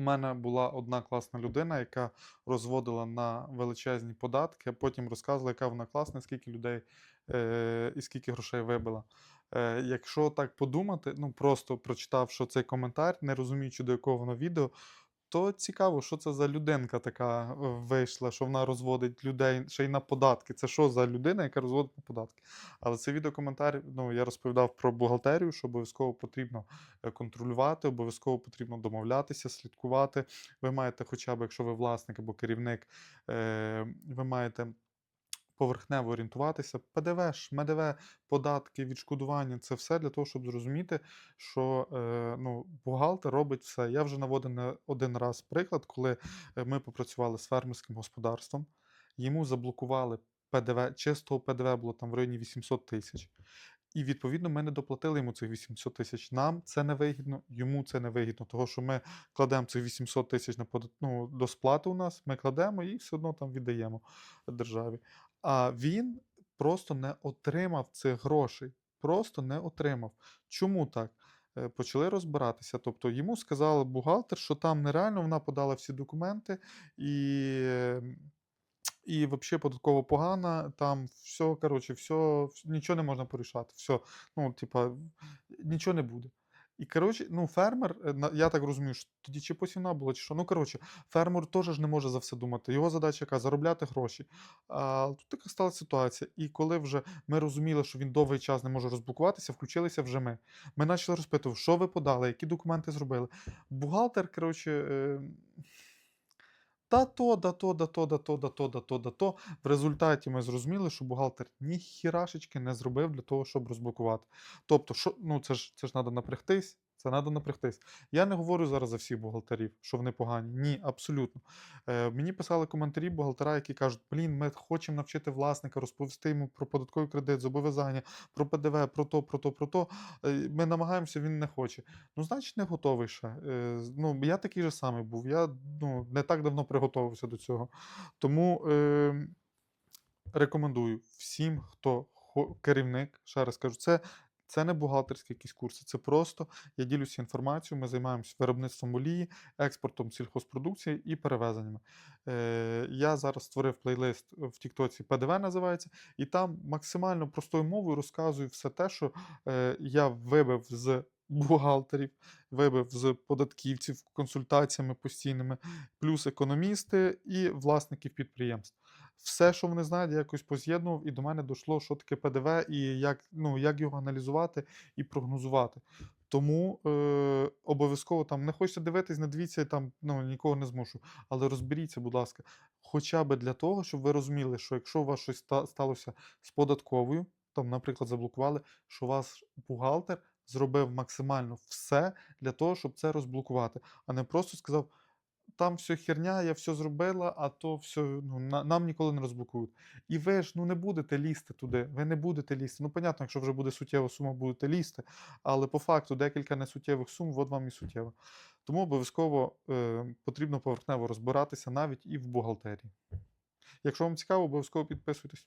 У мене була одна класна людина, яка розводила на величезні податки, а потім розказувала, яка вона класна, скільки людей е, і скільки грошей вибила. Е, якщо так подумати, ну просто прочитавши цей коментар, не розуміючи, до якого воно відео, то цікаво, що це за людинка така е, вийшла, що вона розводить людей ще й на податки. Це що за людина, яка розводить на податки? Але це відеокоментар, ну я розповідав про бухгалтерію, що обов'язково потрібно е, контролювати, обов'язково потрібно домовлятися, слідкувати. Ви маєте, хоча б, якщо ви власник або керівник, е, ви маєте. Поверхнево орієнтуватися, ПДВ, ж, МДВ, податки, відшкодування це все для того, щоб зрозуміти, що е, ну, бухгалтер робить все. Я вже наводив один раз приклад, коли е, ми попрацювали з фермерським господарством, йому заблокували ПДВ, чистого ПДВ було там в районі 800 тисяч. І відповідно ми не доплатили йому цих 800 тисяч. Нам це не вигідно, йому це не вигідно, того що ми кладемо цих 800 тисяч на ну, до сплати у нас, ми кладемо і все одно там віддаємо державі. А він просто не отримав цих грошей. Просто не отримав. Чому так? Е, Почали розбиратися. Тобто йому сказали бухгалтер, що там нереально вона подала всі документи і. і взагалі податково погана, там все, коротше, все, нічого не можна порішати. Все, ну, типа, нічого не буде. І коротше, ну, фермер, е, я так розумію, що тоді чи посівна була, чи що. Ну, коротше, фермер теж ж не може за все думати. Його задача яка заробляти гроші. А тут така стала ситуація. І коли вже ми розуміли, що він довгий час не може розблокуватися, включилися вже ми. Ми почали розпитувати, що ви подали, які документи зробили. Бухгалтер, коротше. Та то, да то, да то, да то, да то, да то, да то. В результаті ми зрозуміли, що бухгалтер ні хірашечки не зробив для того, щоб розблокувати. Тобто, що, ну це ж це ж треба напрягтись. Це треба напрягтись. Я не говорю зараз за всіх бухгалтерів, що вони погані. Ні, абсолютно. Е, мені писали коментарі бухгалтера, які кажуть: блін, ми хочемо навчити власника, розповісти йому про податковий кредит, зобов'язання, про ПДВ, про то, про то, про то. Е, Ми намагаємося, він не хоче. Ну, значить, не готовий ще. Е, ну, я такий же самий був. Я ну, не так давно приготувався до цього. Тому е, рекомендую всім, хто керівник, ще раз кажу, це. Це не бухгалтерські якісь курси, це просто я ділюся інформацією. Ми займаємося виробництвом олії, експортом сільхозпродукції і перевезеннями. Е, я зараз створив плейлист в Тіктоці ПДВ називається, і там максимально простою мовою розказую все те, що е, я вибив з бухгалтерів, вибив з податківців консультаціями постійними, плюс економісти і власників підприємств. Все, що вони знають, я якось поз'єднував, і до мене дійшло, що таке ПДВ, і як, ну, як його аналізувати і прогнозувати. Тому е, обов'язково там не хочете дивитись, не дивіться, там ну, нікого не змушу. Але розберіться, будь ласка, хоча б для того, щоб ви розуміли, що якщо у вас щось сталося з податковою, там, наприклад, заблокували, що ваш бухгалтер зробив максимально все для того, щоб це розблокувати, а не просто сказав. Там все херня, я все зробила, а то все ну, на, нам ніколи не розблокують. І ви ж ну, не будете лізти туди. Ви не будете лізти. Ну, понятно, якщо вже буде суттєва сума, будете лізти. Але по факту декілька несуттєвих сум, от вам і суттєво. Тому обов'язково е, потрібно поверхнево розбиратися навіть і в бухгалтерії. Якщо вам цікаво, обов'язково підписуйтесь.